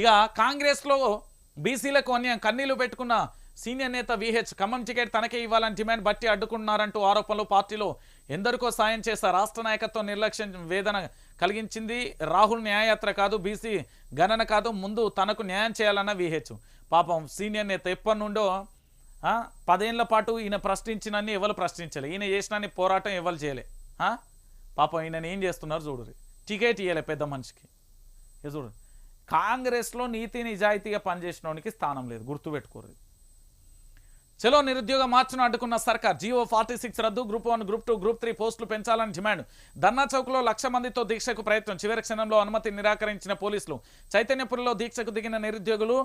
ఇక కాంగ్రెస్లో బీసీలకు అన్యాయం కన్నీళ్ళు పెట్టుకున్న సీనియర్ నేత విహెచ్ ఖమ్మం టికెట్ తనకే ఇవ్వాలని డిమాండ్ బట్టి అడ్డుకున్నారంటూ ఆరోపణలు పార్టీలో ఎందరికో సాయం చేస్తా రాష్ట్ర నాయకత్వం నిర్లక్ష్యం వేదన కలిగించింది. రాహుల్ న్యాయయాత్ర కాదు బీసీ గణన కాదు ముందు తనకు న్యాయం చేయాలన్న విహెచ్ పాపం సీనియర్ నేత ఎప్పటి నుండో పదేళ్ళ పాటు ఈయన ప్రశ్నించినన్ని ఎవరు ప్రశ్నించలే. ఈయన చేసిన పోరాటం ఎవరు చేయలే. పాపం ఈయన ఏం చేస్తున్నారు చూడురి టికెట్ ఇవ్వలే పెద్ద మనిషికి. చూడు. కాంగ్రెస్లో నీతి నిజాయితీగా పనిచేసినోనికి స్థానం లేదు. గుర్తుపెట్టుకోరు చలో నిరుద్యోగ మార్చును అడ్డుకున్న సర్కార్ జియో ఫార్టీ సిక్స్ రద్దు group one group two group three పోస్టులు పెంచాలని డిమాండ్. ధర్నా చౌక్లో లక్ష మందితో దీక్షకు ప్రయత్నం. చివరి క్షణంలో అనుమతి నిరాకరించిన పోలీసులు. చైతన్యపురంలో దీక్షకు దిగిన నిరుద్యోగులు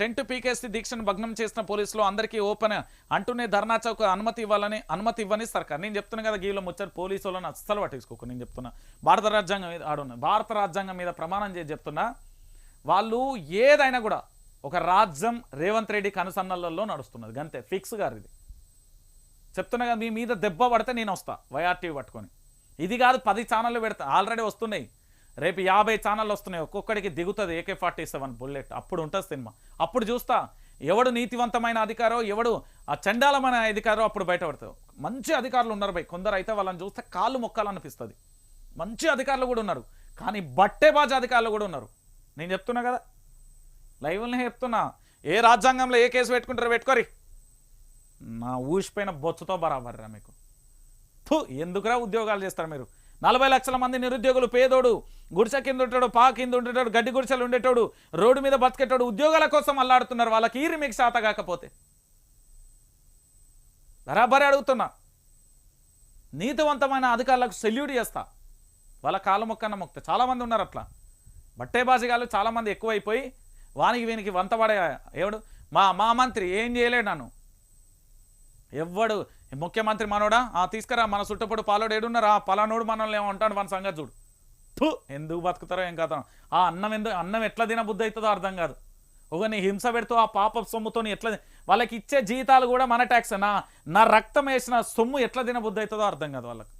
టెంట్ పీకేసి దీక్షను భగ్నం చేసిన పోలీసులు అందరికీ ఓపెన్ అంటూనే ధర్నా చౌక్ అనుమతి ఇవ్వాలని అనుమతి ఇవ్వని సర్కార్. నేను చెప్తున్నా కదా గీలో ముచ్చారు పోలీసు వాళ్ళని అస్సలు పట్టించుకోకు. నేను చెప్తున్నా. భారత రాజ్యాంగం మీద ఆడున్నా భారత రాజ్యాంగం మీద ప్రమాణం చేసి చెప్తున్నా. వాళ్ళు ఏదైనా కూడా ఒక రాజ్యం రేవంత్ రెడ్డి కనుసన్నలలో నడుస్తున్నది. గంతే ఫిక్స్ గారు ఇది చెప్తున్నా కదా మీ మీద దెబ్బ పడితే నేను వస్తా వైఆర్టీవీ పట్టుకొని. ఇది కాదు పది ఛానళ్ళు పెడతా ఆల్రెడీ వస్తున్నాయి. రేపు యాభై ఛానళ్ళు వస్తున్నాయి ఒక్కొక్కడికి దిగుతుంది ఏకే ఫార్టీ సెవెన్ బుల్లెట్. అప్పుడు ఉంటుంది సినిమా. అప్పుడు చూస్తా ఎవడు నీతివంతమైన అధికారో ఎవడు ఆ చండాలమైన అధికారో అప్పుడు బయటపడతావు. మంచి అధికారులు ఉన్నారు బై కొందరు అయితే వాళ్ళని చూస్తే కాళ్ళు మొక్కాలనిపిస్తుంది. మంచి అధికారులు కూడా ఉన్నారు కానీ బట్టే బాజా అధికారులు కూడా ఉన్నారు. నేను చెప్తున్నా కదా. లైవ్లనే చెప్తున్నా. ఏ రాజ్యాంగంలో ఏ కేసు పెట్టుకుంటారో పెట్టుకోరి. నా ఊసిపోయిన బొచ్చుతో బరాబర్రా మీకు. థు ఎందుకురా ఉద్యోగాలు చేస్తారు మీరు? నలభై లక్షల మంది నిరుద్యోగులు పేదోడు గుడిసె కింద ఉంటాడు పా కింద ఉండేటోడు గడ్డి గుడిసెలు ఉండేటోడు రోడ్డు మీద బతికేటోడు ఉద్యోగాల కోసం అల్లాడుతున్నారు వాళ్ళకి ఈరి మీకు శాత కాకపోతే. బరాబరే అడుగుతున్నా. నీతివంతమైన అధికారులకు సెల్యూట్ చేస్తా. వాళ్ళ కాలు మొక్కన్న మొక్త. చాలామంది ఉన్నారు అట్లా. బట్టే చాలామంది ఎక్కువైపోయి వానికి వీనికి వంతపడే ఎవడు? మా మా మంత్రి ఏం చేయలేడు నన్ను. ఎవ్వడు. ముఖ్యమంత్రి మనోడా? ఆ తీసుకురా మన చుట్టపడు పాలోడు ఏడున్నారా ఆ పలానోడు మనల్ని ఏమో ఉంటాడు మన సంగతి చూడు. థు! ఎందుకు బతుకుతారో ఏం కథ ఆ అన్నం ఎందుకు అన్నం ఎట్లా దిన బుద్ధి అవుతుందో అర్థం కాదు. ఒక నీ హింస పెడుతూ ఆ పాప సొమ్ముతో ఎట్లా వాళ్ళకి ఇచ్చే జీతాలు కూడా మన ట్యాక్స్. నా నా రక్తం వేసిన సొమ్ము ఎట్లా తిన బుద్ధి అవుతుందో అర్థం కాదు వాళ్ళకి.